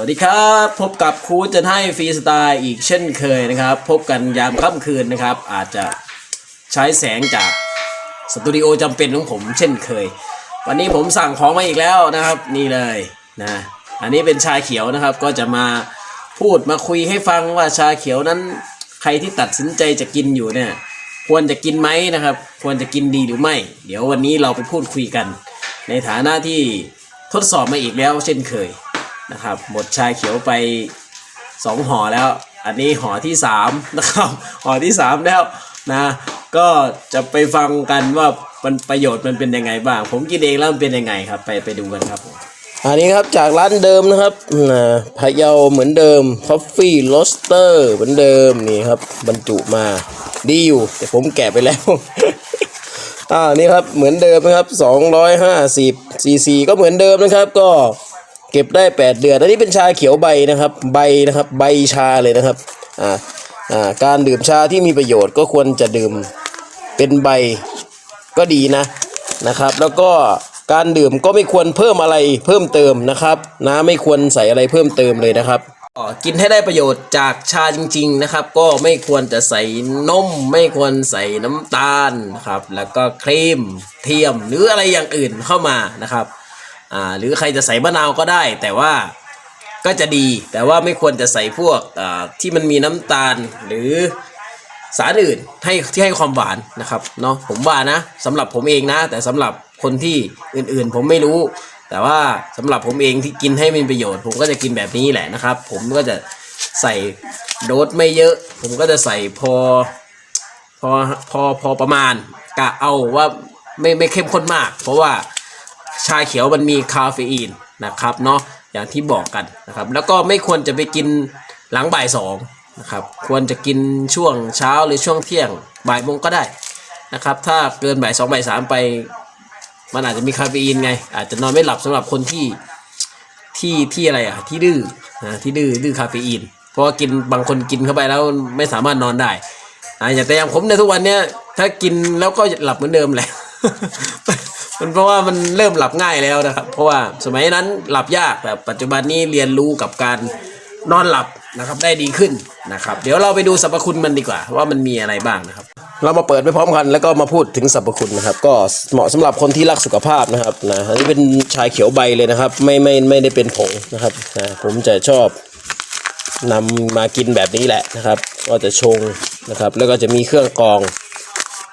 วัสดีครับ พบกับครูจะให้ฟรีสไตล์อีกเช่นเคยนะครับ พบกันยามค่ำคืนนะครับ อาจจะใช้แสงจากสตูดิโอจำเป็นของผมเช่นเคย วันนี้ผมสั่งของมาอีกแล้วนะครับนี่เลยนะอันนี้เป็นชาเขียวนะครับก็จะมาพูดมาคุยให้ฟังว่าชาเขียวนั้น ใครที่ตัดสินใจจะกินอยู่เนี่ย ควรจะกินไหมนะครับ ควรจะกินดีหรือไม่ เดี๋ยววันนี้เราไปพูดคุยกัน ในฐานะที่ทดสอบมาอีกแล้วเช่นเคย นะครับหมดชาเขียวไปสองห่อแล้ว อันนี้ห่อที่สามนะครับห่อที่สามแล้วนะก็จะไปฟังกันว่ามันประโยชน์มันเป็นยังไงบ้าง ผมกินเองแล้วมันเป็นยังไงครับ ไปไปดูกันครับผมอันนี้ครับจากร้านเดิมนะครับนะพะเยาเหมือนเดิม Coffee Roaster เหมือนเดิมนี่ครับ บรรจุมาดีอยู่ แต่ผมแกะไปแล้วอ่านี่ครับเหมือนเดิมนะครับ 250ซีซีก็เหมือนเดิมนะครับก็ เก็บได้ 8 เดือน อันนี้เป็นชาเขียวใบนะครับ ใบนะครับ ใบชาเลยนะครับ อ่า อ่า การดื่มชาที่มีประโยชน์ก็ควรจะดื่มเป็นใบก็ดีนะ นะครับ แล้วก็การดื่มก็ไม่ควรเพิ่มอะไรเพิ่มเติมนะครับนะไม่ควรใส่อะไรเพิ่มเติมเลยนะครับกินให้ได้ประโยชน์จากชาจริง ๆนะครับ ก็ไม่ควรจะใส่นม ไม่ควรใส่น้ำตาลนะครับ แล้วก็ครีมเทียมหรืออะไรอย่างอื่นเข้ามานะครับ อ่าหรือใครจะใส่มะนาวก็ได้ แต่ว่าก็จะดีแต่ว่าไม่ควรจะใส่พวกอ่าที่มันมีน้ำตาลหรือสารอื่นให้ที่ให้ความหวานนะครับเนาะผมว่านะสำหรับผมเองนะ แต่สำหรับคนที่อื่นๆ ผมไม่รู้ แต่ว่าสำหรับผมเองที่กินให้มีประโยชน์ ผมก็จะกินแบบนี้แหละนะครับ ผมก็จะใส่โดสไม่เยอะ ผมก็จะใส่พอพอพอพอประมาณกะเอาว่าไม่ไม่เข้มข้นมาก เพราะว่า ชาเขียวมันมีคาเฟอีนนะครับเนาะอย่างที่บอกกันนะครับแล้วก็ไม่ควรจะไปกินหลังบ่ายสองนะครับควรจะกินช่วงเช้าหรือช่วงเที่ยงบ่ายโมงก็ได้นะครับถ้าเกินบ่ายสองบ่ายสามไป มันอาจจะมีคาเฟอีนไง อาจจะนอนไม่หลับสำหรับคนที่ที่ที่อะไรอะที่ดื้อนะที่ดื้อดื้อคาเฟอีน เพราะว่ากินบางคนกินเข้าไปแล้วไม่สามารถนอนได้อ่าอย่างแต่อย่างผมในทุกวันเนี้ยถ้ากินแล้วก็หลับเหมือนเดิมแหละ มันเพราะว่ามันเริ่มหลับง่ายแล้วนะครับ เพราะว่าสมัยนั้นหลับยากแต่ปัจจุบันนี้เรียนรู้กับการนอนหลับนะครับได้ดีขึ้นนะครับ เดี๋ยวเราไปดูสรรพคุณมันดีกว่า ว่ามันมีอะไรบ้างนะครับ เรามาเปิดไปพร้อมกันแล้วก็มาพูดถึงสรรพคุณนะครับ ก็เหมาะสำหรับคนที่รักสุขภาพนะครับนะอันนี้เป็นชายเขียวใบเลยนะครับ ไม่ไม่ไม่ได้เป็นผงนะครับนะผมจะชอบนำมากินแบบนี้แหละนะครับ ก็จะชงนะครับ แล้วก็จะมีเครื่องกรอง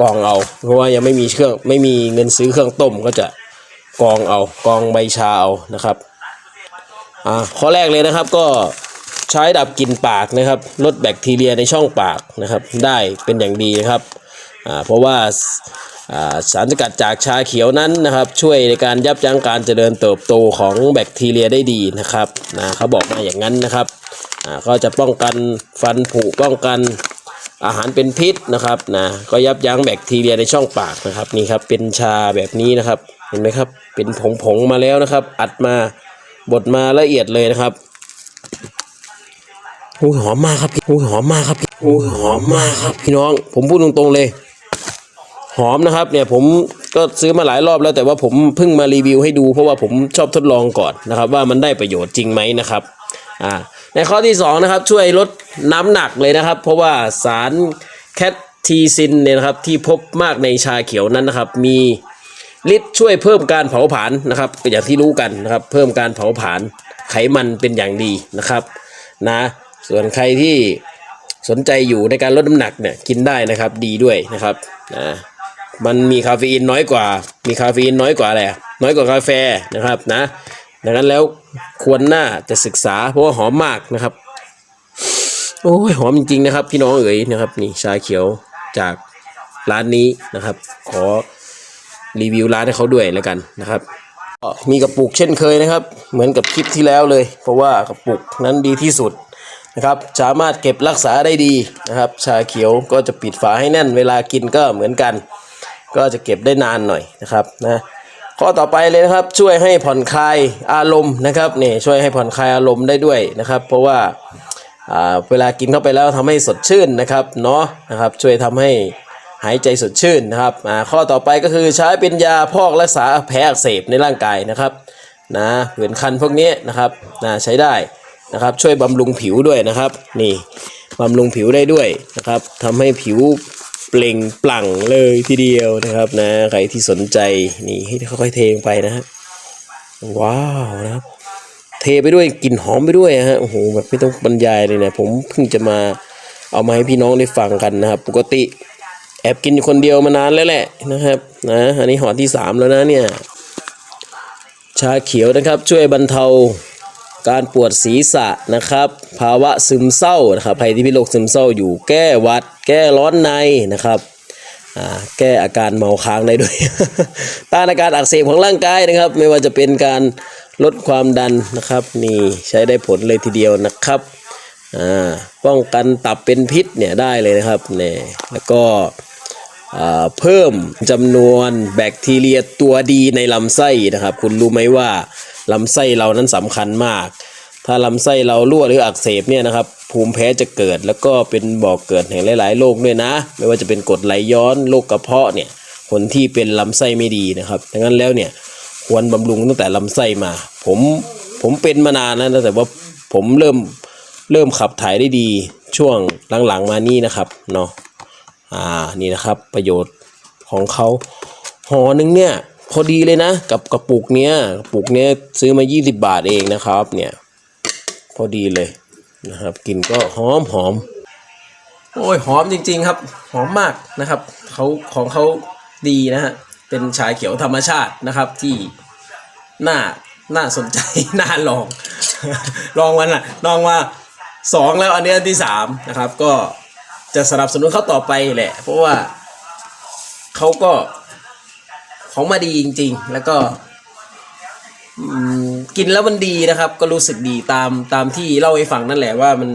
กองเอา เพราะว่ายังไม่มีเครื่องไม่มีเงินซื้อเครื่องต้มก็จะกองเอากองใบชาเอานะครับอ่าข้อแรกเลยนะครับก็ใช้ดับกลิ่นปากนะครับลดแบคทีเรียในช่องปากนะครับ ได้เป็นอย่างดีนะครับอ่าเพราะว่าอ่าสารสกัดจากชาเขียวนั้นนะครับ ช่วยในการยับยั้งการเจริญเติบโตของแบคทีเรียได้ดีนะครับนะเขาบอกมาอย่างนั้นนะครับอ่าก็จะป้องกันฟันผุป้องกัน อาหารเป็นพิษนะครับนะก็ยับยั้งแบคทีเรียในช่องปากนะครับนี่ครับเป็นชาแบบนี้นะครับ เห็นไหมครับ เป็นผงๆมาแล้วนะครับ อัดมาบดมาละเอียดเลยนะครับอุ้ยหอมมากครับพี่อุ้ยหอมมากครับพี่อุ้ยหอมมากครับ พี่น้อง ผมพูดตรงๆเลย หอมนะครับเนี่ยผมก็ซื้อมาหลายรอบแล้วแต่ว่าผมเพิ่งมารีวิวให้ดู เพราะว่าผมชอบทดลองก่อนนะครับ ว่ามันได้ประโยชน์จริงไหมนะครับ อ่า ในข้อที่สองนะครับช่วยลดน้ำหนักเลยนะครับ เพราะว่าสารแคททีซินเนี่ยนะครับที่พบมากในชาเขียวนั้นนะครับ มีฤทธิ์ช่วยเพิ่มการเผาผลาญนะครับอย่างที่รู้กันนะครับ เพิ่มการเผาผลาญไขมันเป็นอย่างดีนะครับนะส่วนใครที่สนใจอยู่ในการลดน้ำหนักเนี่ยกินได้นะครับดีด้วยนะครับนะมันมีคาเฟอีนน้อยกว่า มีคาเฟอีนน้อยกว่าอะไรอะน้อยกว่า กาแฟนะครับนะ ดังนั้นแล้วควรหน่าจะศึกษาเพราะว่าหอมมากนะครับ โอ้ยหอมจริงๆนะครับ พี่น้องเอ๋ยนะครับ นี่ชาเขียวจากร้านนี้นะครับ ขอรีวิวร้านให้เขาด้วยแล้วกันนะครับมีกระปุกเช่นเคยนะครับ เหมือนกับคลิปที่แล้วเลย เพราะว่ากระปุกนั้นดีที่สุดนะครับสามารถเก็บรักษาได้ดีนะครับ ชาเขียวก็จะปิดฝาให้แน่น เวลากินก็เหมือนกัน ก็จะเก็บได้นานหน่อยนะครับนะ ข้อต่อไปเลยนะครับ ช่วยให้ผ่อนคลายอารมณ์นะครับนี่ช่วยให้ผ่อนคลายอารมณ์ได้ด้วยนะครับ เพราะว่าเวลากินเข้าไปแล้วทำให้สดชื่นนะครับเนาะนะครับช่วยทำให้หายใจสดชื่นนะครับข้อต่อไปก็คือใช้เป็นยาพอกรักษาแผลอักเสบในร่างกายนะครับนะผื่นคันพวกนี้นะครับนะใช้ได้นะครับช่วยบำรุงผิวด้วยนะครับ นี่บำรุงผิวได้ด้วยนะครับทำให้ผิว เปล่งปลั่งเลยทีเดียวนะครับนะใครที่สนใจนี่ให้ค่อยๆเทลงไปนะฮะว้าวนะครับ เทไปด้วยกลิ่นหอมไปด้วยฮะโอ้โหแบบไม่ต้องบรรยายเลยนะผมเพิ่งจะมาเอามาให้พี่น้องได้ฟังกันนะครับ ปกติแอบกินอยู่คนเดียวมานานแล้วแหละนะครับนะอันนี้หอที่สามแล้วนะเนี่ยชาเขียวนะครับ ช่วยบรรเทา การปวดศีรษะนะครับ ภาวะซึมเศร้านะครับใครที่มีโรคซึมเศร้าอยู่แก้วัด แก้ร้อนในนะครับแก้อาการเมาค้างได้ด้วย ต้านอาการอักเสบของร่างกายนะครับ ไม่ว่าจะเป็นการลดความดันนะครับ นี่ใช้ได้ผลเลยทีเดียวนะครับป้องกันตับเป็นพิษเนี่ยได้เลยนะครับเนี่ยแล้วก็เพิ่มจำนวนแบคทีเรียตัวดีในลำไส้นะครับ คุณรู้ไหมว่า ลำไส้เรานั้นสำคัญมาก ถ้าลำไส้เรารั่วหรืออักเสบเนี่ยนะครับ ภูมิแพ้จะเกิดแล้วก็เป็นบ่อกเกิดแห่งหลาย ๆ โรคด้วยนะ ไม่ว่าจะเป็นกรดไหลย้อนโรคกระเพาะเนี่ยคนที่เป็นลำไส้ไม่ดีนะครับดังนั้นแล้วเนี่ยควรบำรุงตั้งแต่ลำไส้มา ผมผมเป็นมานานแล้วนะแต่ว่าผมเริ่มเริ่มขับถ่ายได้ดีช่วงหลังๆมานี่นะครับเนาะอ่านี่นะครับประโยชน์ของเขาห่อหนึ่งเนี่ย พอดีเลยนะ กับกระปุกเนี้ยกระปุกเนี้ยซื้อมา 20 บาทเองนะครับ เนี่ย พอดีเลยนะครับกลิ่นก็หอมหอมโอ้ยหอมจริง ๆ ครับ หอมมากนะครับเขาของเขาดีนะฮะเป็นชาเขียวธรรมชาตินะครับที่น่าน่าสนใจ น่าลอง ลองมันอะลองมาสองแล้วอันนี้อันที่สามนะครับ ก็จะสนับสนุนเขาต่อไปแหละ เพราะว่าเขาก็ ของมาดีจริง ๆ แล้วก็กินแล้วมันดีนะครับ ก็รู้สึกดีตามตามที่เล่าให้ฟังนั่นแหละว่ามัน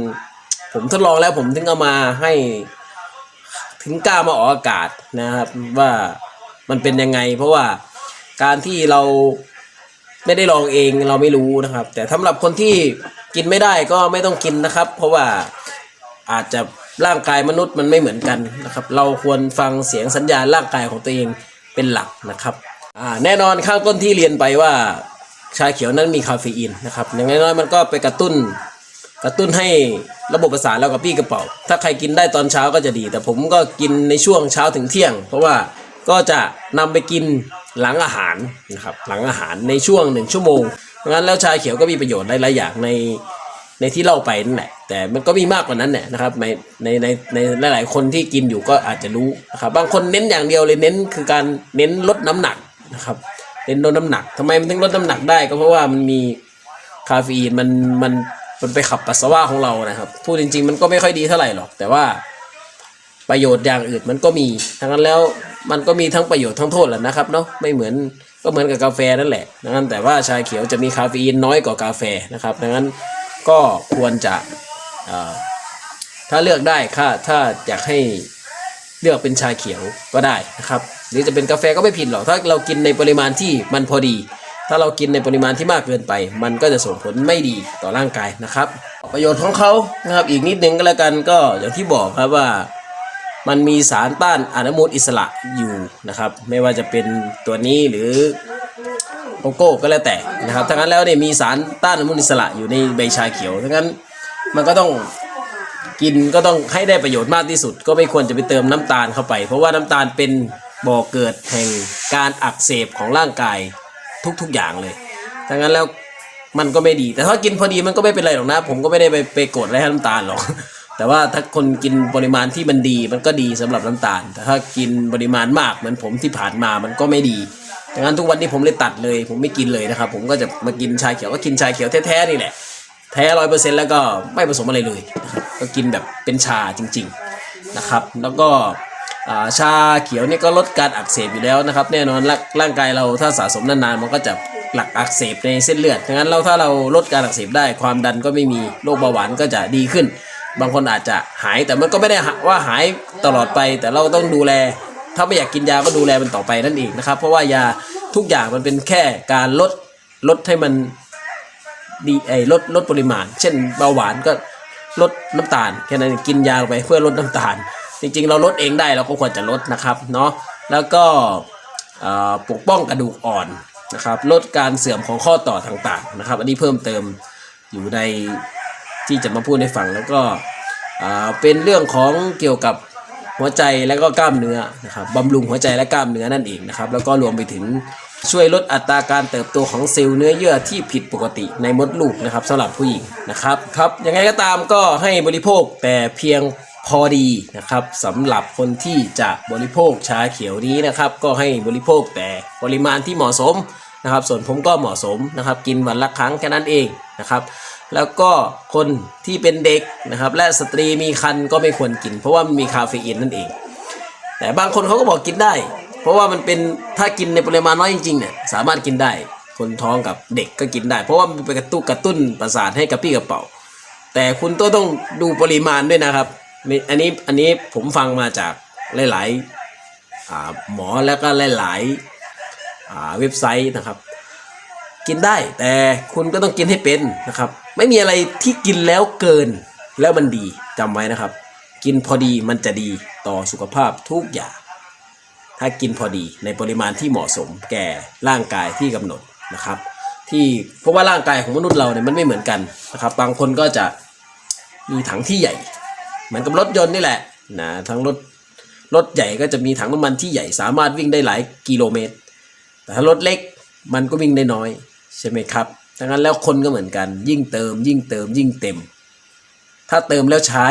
ผมทดลองแล้วผมถึงเอามาให้ ถึงกล้ามาออกอากาศนะครับ ว่ามันเป็นยังไง เพราะว่าการที่เราไม่ได้ลองเองเราไม่รู้นะครับ แต่สำหรับคนที่กินไม่ได้ก็ไม่ต้องกินนะครับ เพราะว่าอาจจะร่างกายมนุษย์มันไม่เหมือนกันนะครับ เราควรฟังเสียงสัญญาณร่างกายของตัวเอง เป็นหลักนะครับแน่นอนข้างต้นที่เรียนไปว่าชาเขียวนั้นมีคาเฟอีนนะครับอย่างน้อยๆมันก็ไปกระตุ้นกระตุ้นให้ระบบประสาทเรากับพี่กระเป๋า ถ้าใครกินได้ตอนเช้าก็จะดี แต่ผมก็กินในช่วงเช้าถึงเที่ยง เพราะว่าก็จะนำไปกินหลังอาหารนะครับหลังอาหารในช่วงหนึ่งชั่วโมงงั้นแล้วชาเขียวก็มีประโยชน์หลายๆอย่างใน ในที่เล่าไปนั่นแหละแต่มันก็มีมากกว่านั้นแหละนะครับในในในในหลายๆคนที่กินอยู่ก็อาจจะรู้นะครับบางคนเน้นอย่างเดียวเลยเน้นคือการเน้นลดน้ำหนักนะครับเน้นลดน้ำหนักทำไมมันถึงลดน้ำหนักได้ก็เพราะว่ามันมีคาเฟอีนมันมันมันไปขับปัสสาวะของเรานะครับพูดจริง ๆ มันก็ไม่ค่อยดีเท่าไหร่หรอก แต่ว่าประโยชน์อย่างอื่นมันก็มีทั้งนั้นแล้วมันก็มีทั้งประโยชน์ทั้งโทษแหละนะครับเนาะไม่เหมือนก็เหมือนกับกาแฟนั่นแหละดังนั้นแต่ว่าชาเขียวจะมีคาเฟอีนน้อยกว่ากาแฟนะครับดังนั้น ก็ควรจะถ้าเลือกได้ค่ะถ้าอยากให้เลือกเป็นชาเขียวก็ได้นะครับหรือจะเป็นกาแฟก็ไม่ผิดหรอกถ้าเรากินในปริมาณที่มันพอดี ถ้าเรากินในปริมาณที่มากเกินไป มันก็จะส่งผลไม่ดีต่อร่างกายนะครับ ประโยชน์ของเขานะครับอีกนิดนึงก็แล้วกันก็อย่างที่บอกครับว่ามันมีสารต้านอนุมูลอิสระอยู่นะครับ ไม่ว่าจะเป็นตัวนี้หรือ โกโก้ก็แล้วแต่นะครับทั้งนั้นแล้วเนี่ยมีสารต้านอนุมูลอิสระอยู่ในใบชาเขียวทั้งนั้นมันก็ต้องกินก็ต้องให้ได้ประโยชน์มากที่สุด ก็ไม่ควรจะไปเติมน้ำตาลเข้าไป เพราะว่าน้ำตาลเป็นบ่อเกิดแห่งการอักเสบของร่างกายทุกๆอย่างเลยทั้งนั้นแล้วมันก็ไม่ดี แต่ถ้ากินพอดีมันก็ไม่เป็นไรหรอกนะ ผมก็ไม่ได้ไปไปโกรธอะไรให้น้ำตาลหรอก แต่ว่าถ้าคนกินปริมาณที่มันดีมันก็ดีสำหรับน้ำตาล แต่ถ้ากินปริมาณมากเหมือนผมที่ผ่านมามันก็ไม่ดี ดังนั้นทุกวันนี้ผมเลยตัดเลย ผมไม่กินเลยนะครับ ผมก็จะมากินชาเขียวก็กินชาเขียวแท้ๆนี่แหละ แท้ร้อยเปอร์เซ็นต์แล้วก็ไม่ผสมอะไรเลย ก็กินแบบเป็นชาจริง ๆนะครับ แล้วก็ชาเขียวนี่ก็ลดการอักเสบอยู่แล้วนะครับ แน่นอนร่างร่างกายเราถ้าสะสมนานๆมันก็จะหลักอักเสบในเส้นเลือดดังนั้นเราถ้าเราลดการอักเสบได้ความดันก็ไม่มีโรคเบาหวานก็จะดีขึ้น บางคนอาจจะหายแต่มันก็ไม่ได้ว่าหายตลอดไป แต่เราต้องดูแล ถ้าไม่อยากกินยาก็ดูแลมันต่อไปนั่นเองนะครับ เพราะว่ายาทุกอย่างมันเป็นแค่การลดลดให้มันดีไอ้ลดลดปริมาณ เช่นเบาหวานก็ลดน้ำตาลแค่นั้นกินยาไปเพื่อลดน้ำตาล จริงๆ เราลดเองได้เราก็ควรจะลดนะครับเนาะแล้วก็ปกป้องกระดูกอ่อนนะครับ ลดการเสื่อมของข้อต่อต่างๆนะครับ อันนี้เพิ่มเติมอยู่ในที่จะมาพูดให้ฟังแล้วก็เป็นเรื่องของเกี่ยวกับ หัวใจและก็กล้ามเนื้อนะครับบำรุงหัวใจและกล้ามเนื้อนั่นเองนะครับแล้วก็รวมไปถึงช่วยลดอัตราการเติบโตของเซลล์เนื้อเยื่อที่ผิดปกติในมดลูกนะครับสำหรับผู้หญิงนะครับครับยังไงก็ตามก็ให้บริโภคแต่เพียงพอดีนะครับสำหรับคนที่จะบริโภคชาเขียวนี้นะครับ ก็ให้บริโภคแต่ปริมาณที่เหมาะสม นะครับ ส่วนผมก็เหมาะสมนะครับ กินวันละครั้งแค่นั้นเองนะครับ แล้วก็คนที่เป็นเด็กนะครับ และสตรีมีครรภ์ก็ไม่ควรกิน เพราะว่ามันมีคาเฟอีนนั่นเอง แต่บางคนเขาก็บอกกินได้ เพราะว่ามันเป็นถ้ากินในปริมาณน้อยจริงๆเนี่ยสามารถกินได้ คนท้องกับเด็กก็กินได้ เพราะว่ามันเป็นกระตุ้นกระตุ้นประสาทให้กับพี่กระเป๋า แต่คุณต้องต้องดูปริมาณด้วยนะครับมีอันนี้อันนี้ผมฟังมาจากหลายๆหมอแล้วก็หลาย ๆ เว็บไซต์นะครับ กินได้แต่คุณก็ต้องกินให้เป็นนะครับ ไม่มีอะไรที่กินแล้วเกินแล้วมันดีจำไว้นะครับ กินพอดีมันจะดีต่อสุขภาพทุกอย่าง ถ้ากินพอดีในปริมาณที่เหมาะสมแก่ร่างกายที่กำหนดนะครับ ที่เพราะว่าร่างกายของมนุษย์เราเนี่ยมันไม่เหมือนกันนะครับ บางคนก็จะมีถังที่ใหญ่ เหมือนกับรถยนต์นี่แหละนะทั้งรถรถใหญ่ก็จะมีถังน้ำมันที่ใหญ่สามารถวิ่งได้หลายกิโลเมตร แต่ถ้ารถเล็กมันก็วิ่งได้น้อยใช่ไหมครับดังนั้นแล้วคนก็เหมือนกัน ยิ่งเติม ยิ่งเติม ยิ่งเต็ม ถ้าเติมแล้วใช้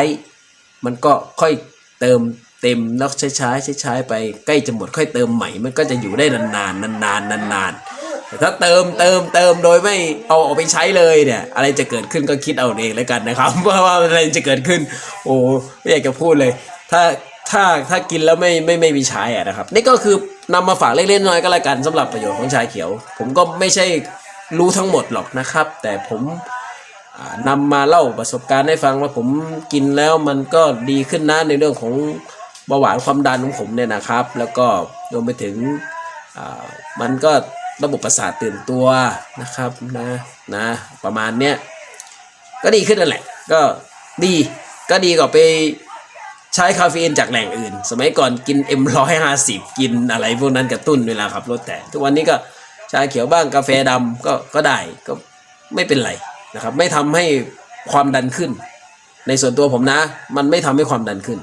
มันก็ค่อยเติมเต็มแล้วใช้ใช้ใช้ใช้ไปใกล้จะหมดค่อยเติมใหม่ มันก็จะอยู่ได้นานๆนานๆนานๆแต่ถ้าเติมเติมเติมโดยไม่เอาออกไปใช้เลยเนี่ยอะไรจะเกิดขึ้นก็คิดเอาเองแล้วกันนะครับว่าว่าอะไรจะเกิดขึ้น โอ้ไม่อยากจะพูดเลย ถ้าถ้าถ้ากินแล้วไม่ไม่ไม่มีใช้อะนะครับ นี่ก็คือ นำมาฝากเล็กๆน้อยก็แล้วกันสำหรับประโยชน์ของชาเขียว ผมก็ไม่ใช่รู้ทั้งหมดหรอกนะครับ แต่ผมอ่านำมาเล่าประสบการณ์ให้ฟังว่าผมกินแล้วมันก็ดีขึ้นนะในเรื่องของเบาหวานความดันของผมเนี่ยนะครับ แล้วก็รวมไปถึงมันก็ระบบประสาทตื่นตัวนะครับนะนะประมาณเนี้ยก็ดีขึ้นนั่นแหละ ก็ดีก็ดีกว่าไป ใช้คาเฟอีนจากแหล่งอื่น สมัยก่อนกิน M150 กินอะไรพวกนั้นกระตุ้นเวลาขับรถแต่ ทุกวันนี้ก็ชาเขียวบ้างกาแฟดำก็ก็ได้ก็ไม่เป็นไรนะครับ ไม่ทำให้ความดันขึ้น ในส่วนตัวผมนะ มันไม่ทำให้ความดันขึ้น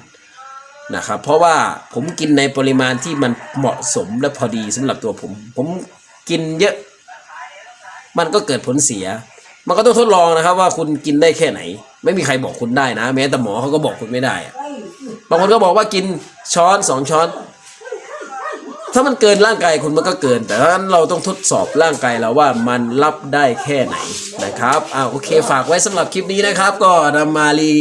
นะครับเพราะว่าผมกินในปริมาณที่มันเหมาะสมและพอดีสำหรับตัวผม ผมกินเยอะ มันก็เกิดผลเสีย มันก็ต้องทดลองนะครับว่าคุณกินได้แค่ไหน ไม่มีใครบอกคุณได้นะ แม้แต่หมอเขาก็บอกคุณไม่ได้อะ บางคนก็บอกว่ากินช้อนสองช้อน ถ้ามันเกินร่างกายคุณมันก็เกิน แต่ถ้าเราต้องทดสอบร่างกายเราว่ามันรับได้แค่ไหนนะครับอ่าโอเคฝากไว้สำหรับคลิปนี้นะครับ ก็นำมารี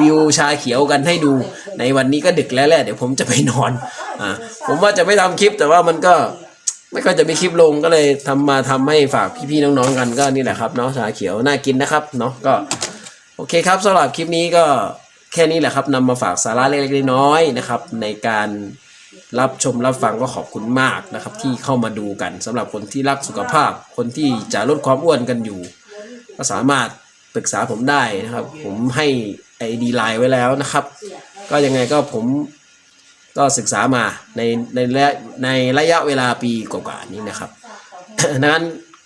วิวชาเขียวกันให้ดูในวันนี้ก็ดึกแล้วแหละเดี๋ยวผมจะไปนอนอ่าผมว่าจะไม่ทำคลิปแต่ว่ามันก็ไม่ค่อยจะมีคลิปลงก็เลยทำมาทำให้ฝากพี่ๆน้องๆกันก็นี่แหละครับเนาะชาเขียวน่ากินนะครับเนาะก็โอเคครับสำหรับคลิปนี้ก็ แค่นี้แหละครับนำมาฝากสาระเล็กๆน้อยๆนะครับ ในการรับชมรับฟังก็ขอบคุณมากนะครับ ที่เข้ามาดูกันสำหรับคนที่รักสุขภาพ คนที่จะลดความอ้วนกันอยู่ ก็สามารถปรึกษาผมได้นะครับ ผมให้ไอดีไลน์ไว้แล้วนะครับ ก็ยังไงก็ผมก็ศึกษามาในในระยะในระยะเวลาปีกว่าๆนี้นะครับดังนั้น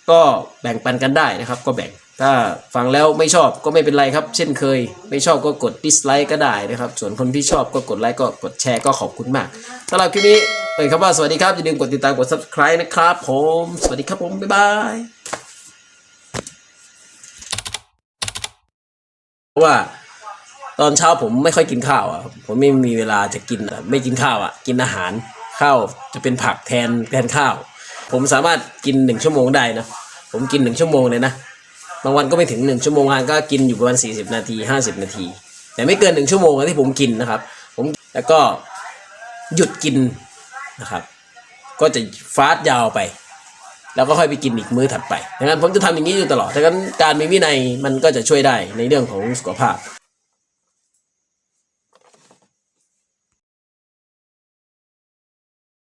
ก็แบ่งปันกันได้นะครับ ก็แบ่งถ้าฟังแล้วไม่ชอบก็ไม่เป็นไรครับ เช่นเคย ไม่ชอบก็กด dislike ก็ได้นะครับ ส่วนคนที่ชอบก็กดไลค์ก็กดแชร์ก็ขอบคุณมากสำหรับคลิปนี้เอ่ยครับว่าสวัสดีครับ อย่าลืมกดติดตามกด subscribe นะครับผม สวัสดีครับผม บ๊ายบายเพราะว่าตอนเช้าผมไม่ค่อยกินข้าวอะผมไม่มีเวลาจะกินไม่กินข้าวอะ กินอาหารข้าวจะเป็นผักแทนแทนข้าว ผมสามารถกินหนึ่งชั่วโมงได้นะผมกินหนึ่งชั่วโมงเลยนะบางวันก็ไม่ถึงหนึ่งชั่วโมงงานก็กินอยู่ประมาณสี่สิบนาทีห้าสิบนาที แต่ไม่เกินหนึ่งชั่วโมงที่ผมกินนะครับ ผมแล้วก็หยุดกินนะครับ ก็จะฟาสต์ยาวไป แล้วก็ค่อยไปกินอีกมื้อถัดไปดังนั้นผมจะทำอย่างนี้อยู่ตลอดดังนั้นการมีวินัยมันก็จะช่วยได้ในเรื่องของสุขภาพ